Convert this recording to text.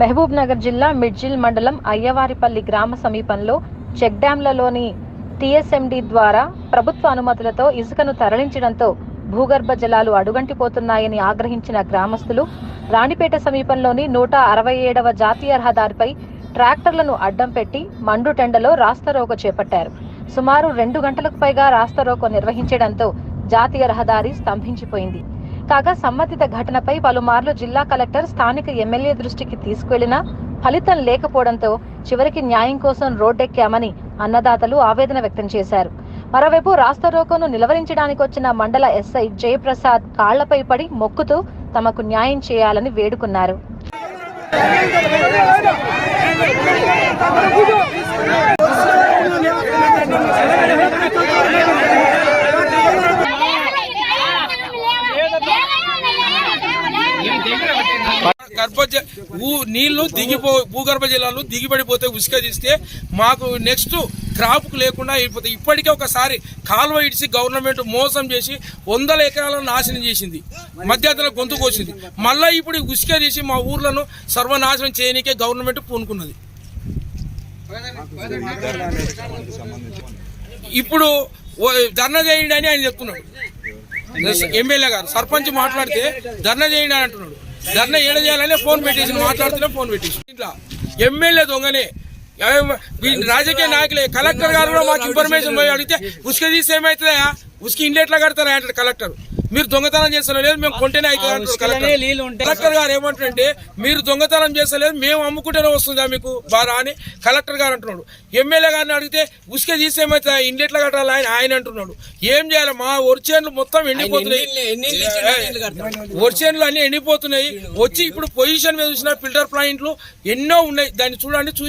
మహబూబ్నగర్ జిల్లా మిడ్జిల్ మండలం అయ్యవారిపల్లి గ్రామ సమీపంలో చెక్ డ్యాంలలోని టీఎస్ఎండి ద్వారా ప్రభుత్వ అనుమతులతో ఇసుకను తరలించడంతో భూగర్భ జలాలు అడుగంటిపోతున్నాయని ఆగ్రహించిన గ్రామస్తులు రాణిపేట సమీపంలోని నూట అరవై ఏడవ జాతీయ రహదారిపై ట్రాక్టర్లను అడ్డం పెట్టి మండు టెండలో రాస్తారోకో చేపట్టారు. సుమారు రెండు గంటలకు పైగా రాస్తారోకో నిర్వహించడంతో జాతీయ రహదారి స్తంభించిపోయింది. కాగా సంబంధిత ఘటనపై పలుమార్లు జిల్లా కలెక్టర్ స్థానిక ఎమ్మెల్యే దృష్టికి తీసుకెళ్ళినా ఫలితం లేకపోవడంతో చివరికి న్యాయం కోసం రోడ్డెక్కామని అన్నదాతలు ఆవేదన వ్యక్తం చేశారు. మరోవైపు రాస్తారోకోను నిలవరించడానికి వచ్చిన మండల ఎస్ఐ జయప్రసాద్ కాళ్ళపై పడి మొక్కుతూ తమకు న్యాయం చేయాలని వేడుకున్నారు. గర్భ ఊ- నీళ్ళు దిగిపో భూగర్భ జలాలు దిగిబడిపోతే ఉసుక తీస్తే మాకు నెక్స్ట్ క్రాప్ లేకుండా అయిపోతే ఇప్పటికే ఒకసారి కాలువ ఇడిచి గవర్నమెంట్ మోసం చేసి వందల ఎకరాలను నాశనం చేసింది. మధ్యతల గొంతు కోసింది. మళ్ళీ ఇప్పుడు ఉసుక తీసి మా ఊర్లను సర్వనాశనం చేయనికే గవర్నమెంట్ పూనుకున్నది. ఇప్పుడు ధర్నా చేయండి అని ఆయన చెప్తున్నాడు. ఎమ్మెల్యే గారు సర్పంచ్ మాట్లాడితే ధర్నా చేయండి అని అంటున్నాడు. ధర్నా ఏడ చేయాలని ఫోన్ పెట్టేసి మాట్లాడుతున్నా ఫోన్ పెట్టేసి ఇట్లా ఎమ్మెల్యే దొంగనే. రాజకీయ నాయకులే కలెక్టర్ గారు కూడా మాకు ఇన్ఫర్మేషన్ పోయి అడిగితే ఉసుక తీసి ఏమవుతుందా ఉసుక ఇండ్లు ఎట్లా కడతారా? అంటాడు కలెక్టర్. మీరు దొంగతనం చేస్తలేదు మేము కొంటేనే అవుతుంది అంటాడు కలెక్టర్. కలెక్టర్ గారు ఏమంటారంటే మీరు దొంగతనం చేస్తలేదు మేము అమ్ముకుంటేనే వస్తుందా మీకు బాగా అని కలెక్టర్ గారు అంటున్నాడు. ఎమ్మెల్యే గారిని అడిగితే ఉసుక తీసి ఏమవుతుంది ఇంటి ఎట్లా కట్టాలి ఆయన ఆయన అంటున్నాడు. ఏం చేయాలి? మా ఒరిచేన్లు మొత్తం ఎండిపోతున్నాయి. ఒరిచేన్లు అన్ని ఎండిపోతున్నాయి. వచ్చి ఇప్పుడు పొజిషన్ మీద చూసిన ఫిల్టర్ ప్లాంట్లు ఎన్నో ఉన్నాయి. దాన్ని చూడండి చూసి